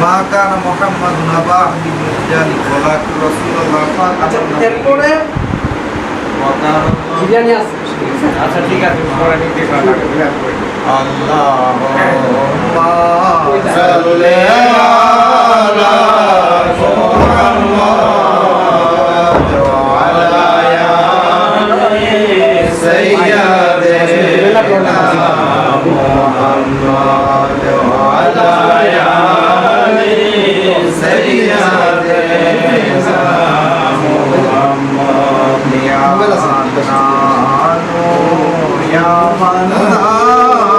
মা কান মুহাম্মদ নাবা আহদি ওয়ালাকিন রাসূলুল্লাহ আচ্ছা ফাতামান এরপরে বিরিয়ানি আছে। আচ্ছা ঠিক আছে পরে নিতে পারবে আল্লাহুম্মা সাল্লি আলা মুহাম্মদ ওয়া আলা আলি সাইয়্যিদিনা সাইয়্যিদিনা মুহাম্মদ ইয়া মান্নানু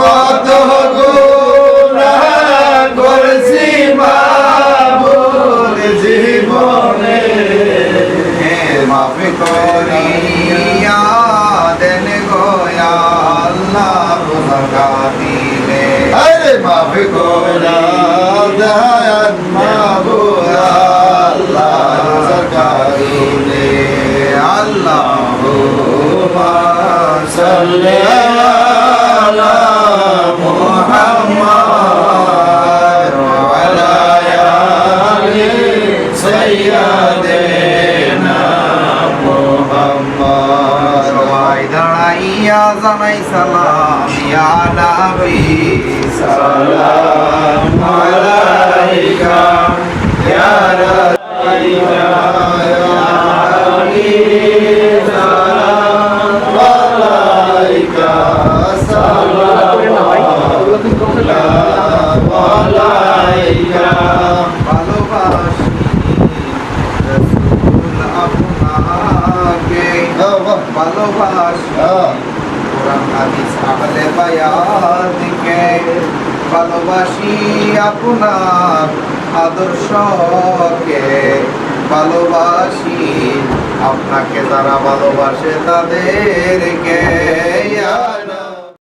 কত গুণা করেছি মাবুদ জীবনে? হে মাফ করিয়া দেন গোয়া আল্লাহ দিলে। আরে মাফ কোরা দয়ান মাবুদ আল্লাহ সরকারিনে আল্লাহুম্মা সাল্লি জানাই সালাম ইয়া নবী সালাম আলাইকা ইয়া আলাইকা সালাম আলাইকা। ভালোবাসি রসুল আপনাকে। ভালোবাসি ভালোবাসি আপনার আদর্শকে ভালোবাসি। আপনাকে যারা ভালোবাসে তাদেরকে